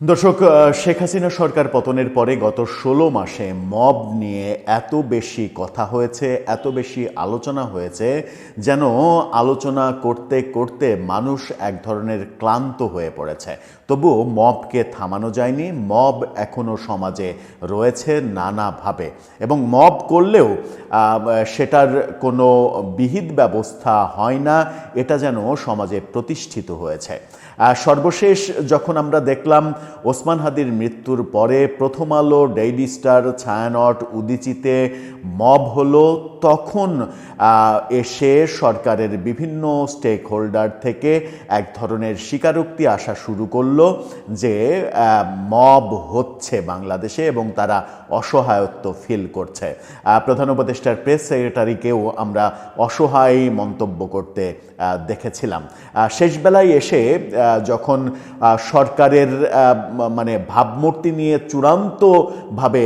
দর্শক শেখ হাসিনা সরকার পতনের পরে গত ষোলো মাসে মব নিয়ে এত বেশি কথা হয়েছে, এত বেশি আলোচনা হয়েছে, যেন আলোচনা করতে করতে মানুষ এক ধরনের ক্লান্ত হয়ে পড়েছে। তবুও মবকে থামানো যায়নি, মব এখনও সমাজে রয়েছে নানাভাবে। এবং মব করলেও সেটার কোনো বিহিত ব্যবস্থা হয় না, এটা যেন সমাজে প্রতিষ্ঠিত হয়েছে। সর্বশেষ যখন আমরা দেখলাম ওসমান হাদির মৃত্যুর পরে প্রথম আলো ডেইলি স্টার ছায়ানট উদিচিতে মব হলো, তখন এসে সরকারের বিভিন্ন স্টেক হোল্ডার থেকে এক ধরনের স্বীকারোক্তি আসা শুরু করল যে মব হচ্ছে বাংলাদেশে এবং তারা অসহায়ত্ব ফিল করছে। প্রধান উপদেষ্টার প্রেস সেক্রেটারিকেও আমরা অসহায় মন্তব্য করতে দেখেছিলাম। শেষবেলায় এসে যখন সরকারের মানে ভাবমূর্তি নিয়ে চূড়ান্তভাবে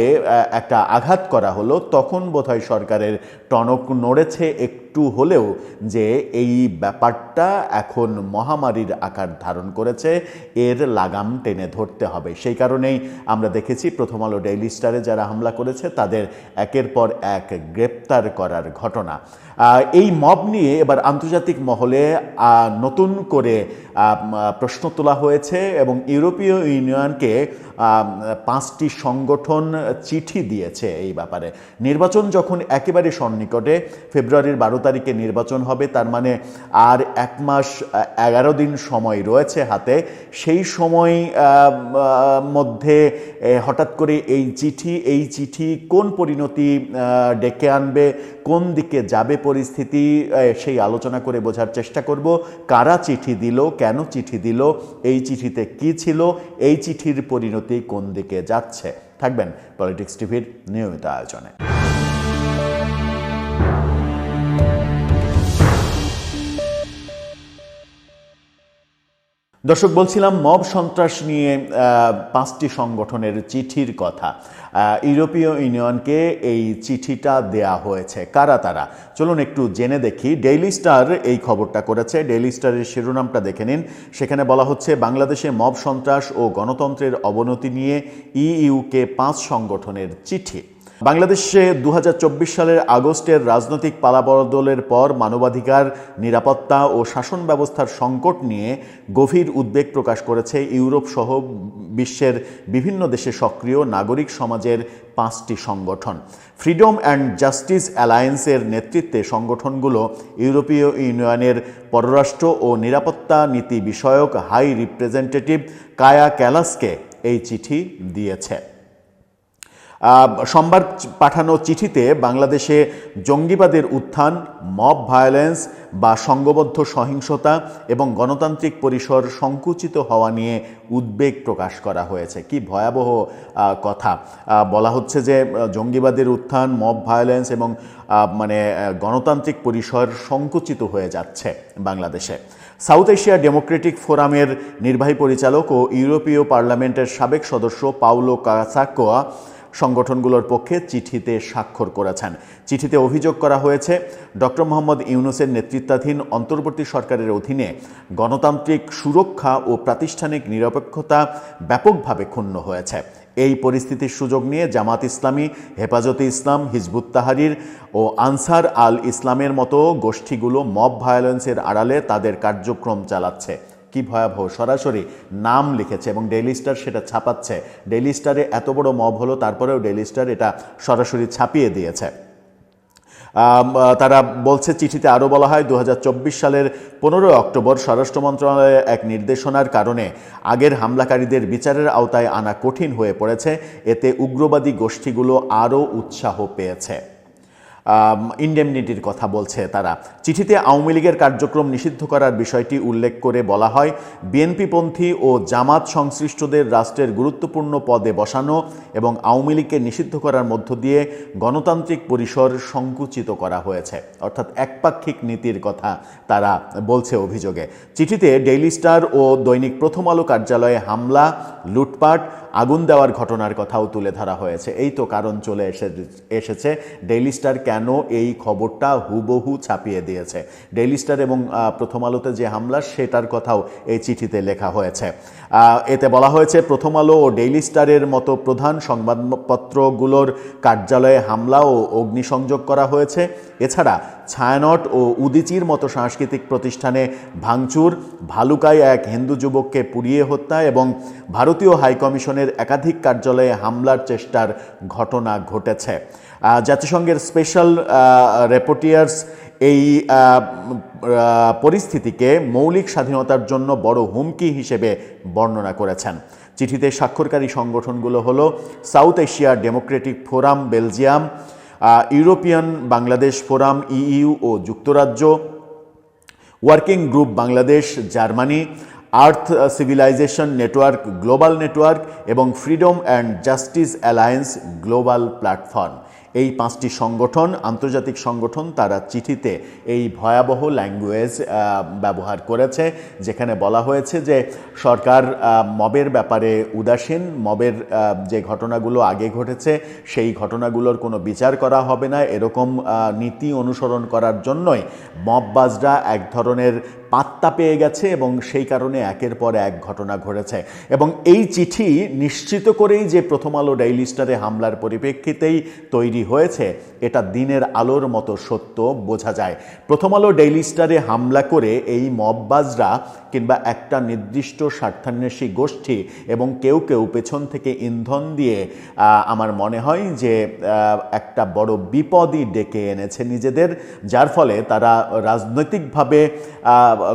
একটা আঘাত করা হলো, তখন বোধহয় সরকারের টনক নড়েছে একটু। হলেও যে এই ব্যাপারটা এখন মহামারীর আকার ধারণ করেছে, এর লাগাম টেনে ধরতে হবে। সেই কারণেই আমরা দেখেছি প্রথম আলো ডেইলি স্টারে যারা হামলা করেছে, তাদের একের পর এক গ্রেপ্তার করার ঘটনা। এই মব নিয়ে এবার আন্তর্জাতিক মহলে নতুন করে প্রশ্ন তোলা হয়েছে এবং ইউরোপীয় ইউনিয়নকে পাঁচটি সংগঠন চিঠি দিয়েছে এই ব্যাপারে। নির্বাচন যখন একেবারে সন্নিকটে, ফেব্রুয়ারির বারো তারিখে নির্বাচন হবে, তার মানে আর এক মাস এগারো দিন সময় রয়েছে হাতে, সেই সময় মধ্যে হঠাৎ করে এই চিঠি এই চিঠি কোন পরিণতি ডেকে আনবে, কোন দিকে যাবে পরিস্থিতি সেই আলোচনা করে বোঝার চেষ্টা করব। কারা চিঠি দিল, কেন চিঠি দিল, এই চিঠিতে কি ছিল, এই চিঠির পরিণতি কোন দিকে যাচ্ছে? থাকবেন পলিটিক্স টিভির নিয়মিত আয়োজনে। দর্শক, বলছিলাম মব সন্ত্রাস নিয়ে পাঁচটি সংগঠনের চিঠির কথা। ইউরোপীয় ইউনিয়নকে এই চিঠিটা দেয়া হয়েছে। কারা তারা? চলুন একটু জেনে দেখি। ডেইলি স্টার এই খবরটা করেছে। ডেইলি স্টারের শিরোনামটা দেখে নিন। সেখানে বলা হচ্ছে, বাংলাদেশে মব সন্ত্রাস ও গণতন্ত্রের অবনতি নিয়ে ইইউকে পাঁচ সংগঠনের চিঠি। বাংলাদেশে দু হাজার চব্বিশ সালের আগস্টের রাজনৈতিক পালাবদলের পর মানবাধিকার, নিরাপত্তা ও শাসন ব্যবস্থার সংকট নিয়ে গভীর উদ্বেগ প্রকাশ করেছে ইউরোপ সহ বিশ্বের বিভিন্ন দেশে সক্রিয় নাগরিক সমাজের পাঁচটি সংগঠন। ফ্রিডম অ্যান্ড জাস্টিস অ্যালায়েন্সের নেতৃত্বে সংগঠনগুলো ইউরোপীয় ইউনিয়নের পররাষ্ট্র ও নিরাপত্তা নীতি বিষয়ক হাই রিপ্রেজেন্টেটিভ কায়া ক্যালাসকে এই চিঠি দিয়েছে। সোমবার পাঠানো চিঠিতে বাংলাদেশে জঙ্গিবাদের উত্থান, মব ভায়োলেন্স বা সংঘবদ্ধ সহিংসতা এবং গণতান্ত্রিক পরিসর সংকুচিত হওয়া নিয়ে উদ্বেগ প্রকাশ করা হয়েছে। কি ভয়াবহ কথা। বলা হচ্ছে যে জঙ্গিবাদের উত্থান, মব ভায়োলেন্স এবং মানে গণতান্ত্রিক পরিসর সংকুচিত হয়ে যাচ্ছে বাংলাদেশে। সাউথ এশিয়া ডেমোক্রেটিক ফোরামের নির্বাহী পরিচালক ও ইউরোপীয় পার্লামেন্টের সাবেক সদস্য পাউলো কাসাকোয়া সংগঠনগুলোর পক্ষে চিঠিতে স্বাক্ষর করেছেন। চিঠিতে অভিযোগ করা হয়েছে, ডক্টর মোহাম্মদ ইউনুসের নেতৃত্বাধীন অন্তর্বর্তী সরকারের অধীনে গণতান্ত্রিক সুরক্ষা ও প্রাতিষ্ঠানিক নিরপেক্ষতা ব্যাপকভাবে ক্ষুণ্ণ হয়েছে। এই পরিস্থিতির সুযোগ নিয়ে জামাত ইসলামী, হেফাজতে ইসলাম, হিজবুত তাহারির ও আনসার আল ইসলামের মতো গোষ্ঠীগুলো মব ভায়োলেন্সের আড়ালে তাদের কার্যক্রম চালাচ্ছে। কি ভয়াবহ? সরাসরি নাম লিখেছে এবং ডেইলি স্টার সেটা ছাপাচ্ছে। ডেইলি স্টারে এত বড় মব হলো, তারপরেও ডেইলি স্টার এটা সরাসরি ছাপিয়ে দিয়েছে। তারা বলছে, চিঠিতে আরও বলা হয় দু হাজার চব্বিশ সালের পনেরোই অক্টোবর স্বরাষ্ট্র মন্ত্রণালয়ের এক নির্দেশনার কারণে আগের হামলাকারীদের বিচারের আওতায় আনা কঠিন হয়ে পড়েছে। এতে উগ্রবাদী গোষ্ঠীগুলো আরও উৎসাহ পেয়েছে। ইন্ডেমনিটির কথা বলছে তারা। চিঠিতে আওয়ামী লীগের কার্যক্রম নিষিদ্ধ করার বিষয়টি উল্লেখ করে বলা হয়, বিএনপিপন্থী ও জামাত সংশ্লিষ্টদের রাষ্ট্রের গুরুত্বপূর্ণ পদে বসানো এবং আওয়ামী লীগকে নিষিদ্ধ করার মধ্য দিয়ে গণতান্ত্রিক পরিসর সংকুচিত করা হয়েছে। অর্থাৎ একপাক্ষিক নীতির কথা তারা বলছে অভিযোগে। চিঠিতে ডেইলি স্টার ও দৈনিক প্রথম আলো কার্যালয়ে হামলা, লুটপাট, আগুন দেওয়ার ঘটনার কথাও তুলে ধরা হয়েছে। এই তো কারণ চলে এসে এসেছে ডেইলি স্টার কেন এই খবরটা হুবহু ছাপিয়ে দিয়েছে? ডেইলি স্টার এবং প্রথম আলোতে যে হামলা, সেটার কথাও এই চিঠিতে লেখা হয়েছে। এতে বলা হয়েছে, প্রথম আলো ও ডেইলি স্টারের মতো প্রধান সংবাদপত্রগুলোর কার্যালয়ে হামলা ও অগ্নিসংযোগ করা হয়েছে। এছাড়া ছায়ানট ও উদিচির মতো সাংস্কৃতিক প্রতিষ্ঠানে ভাঙচুর, ভালুকায় এক হিন্দু যুবককে পুড়িয়ে হত্যা এবং ভারতীয় হাইকমিশনের একাধিক কার্যালয়ে হামলার চেষ্টার ঘটনা ঘটেছে। জাতিসংঘের স্পেশাল রেপোর্টিয়ার্স এই পরিস্থিতিকে মৌলিক স্বাধীনতার জন্য বড় হুমকি হিসেবে বর্ণনা করেছেন। চিঠিতে স্বাক্ষরকারী সংগঠনগুলো হলো South Asia Democratic Forum Belgium European Bangladesh forum EU ও যুক্তরাজ্য working group Bangladesh Germany earth civilisation network global network এবং freedom and justice alliance global platform এই পাঁচটি সংগঠন, আন্তর্জাতিক সংগঠন, তারা চিঠিতে এই ভয়াবহ ল্যাঙ্গুয়েজ ব্যবহার করেছে, যেখানে বলা হয়েছে যে সরকার মবের ব্যাপারে উদাসীন, মবের যে ঘটনাগুলো আগে ঘটেছে, সেই ঘটনাগুলোর কোনো বিচার করা হবে না। এরকম নীতি অনুসরণ করার জন্যই মববাজরা এক ধরনের পাত্তা পেয়ে গেছে এবং সেই কারণে একের পর এক ঘটনা ঘটেছে। এবং এই চিঠি নিশ্চিত করেই যে প্রথম আলো ডেইলি স্টারে হামলার পরিপ্রেক্ষিতেই তৈরি হয়েছে, এটা দিনের আলোর মতো সত্য বোঝা যায়। প্রথম আলো ডেইলি স্টারে হামলা করে এই মববাজরা কিংবা একটা নির্দিষ্ট স্বার্থান্বেষী গোষ্ঠী এবং কেউ কেউ পেছন থেকে ইন্ধন দিয়ে আমার মনে হয় যে একটা বড় বিপদই ডেকে এনেছে নিজেদের, যার ফলে তারা রাজনৈতিকভাবে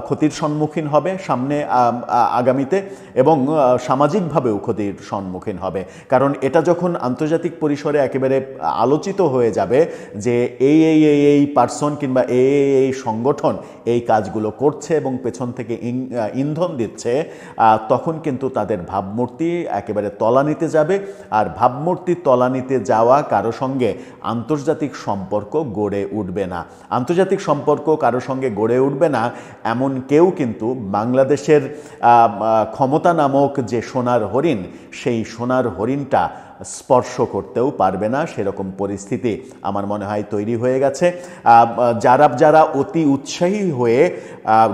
ক্ষতির সম্মুখীন হবে সামনে আগামীতে এবং সামাজিকভাবেও ক্ষতির সম্মুখীন হবে। কারণ এটা যখন আন্তর্জাতিক পরিসরে একেবারে আলোচিত হয়ে যাবে যে এই এই এই এই পার্সন কিংবা এই এই এই সংগঠন এই কাজগুলো করছে এবং পেছন থেকে ইন্ধন দিচ্ছে তখন কিন্তু তাদের ভাবমূর্তি একেবারে তলানিতে যাবে। আর ভাবমূর্তি তলানিতে যাওয়া কারও সঙ্গে আন্তর্জাতিক সম্পর্ক গড়ে উঠবে না। আন্তর্জাতিক সম্পর্ক কারও সঙ্গে গড়ে উঠবে না, এমন কেউ কিন্তু বাংলাদেশের ক্ষমতা নামক যে সোনার হরিণ, সেই সোনার হরিণটা স্পর্শ করতেও পারবে না, সেরকম পরিস্থিতি আমার মনে হয় তৈরি হয়ে গেছে। যারা যারা অতি উৎসাহী হয়ে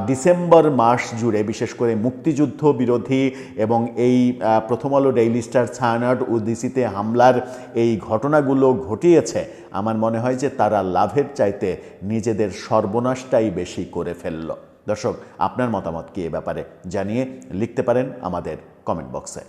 ডিসেম্বর মাস জুড়ে, বিশেষ করে মুক্তিযুদ্ধ বিরোধী এবং এই প্রথম আলো ডেইলি স্টার ছায়ানট উদ্দিসিতে হামলার এই ঘটনাগুলো ঘটিয়েছে, আমার মনে হয় যে তারা লাভের চাইতে নিজেদের সর্বনাশটাই বেশি করে ফেলল। দর্শক, আপনার মতামত কি এ ব্যাপারে জানিয়ে লিখতে পারেন আমাদের কমেন্ট বক্সে।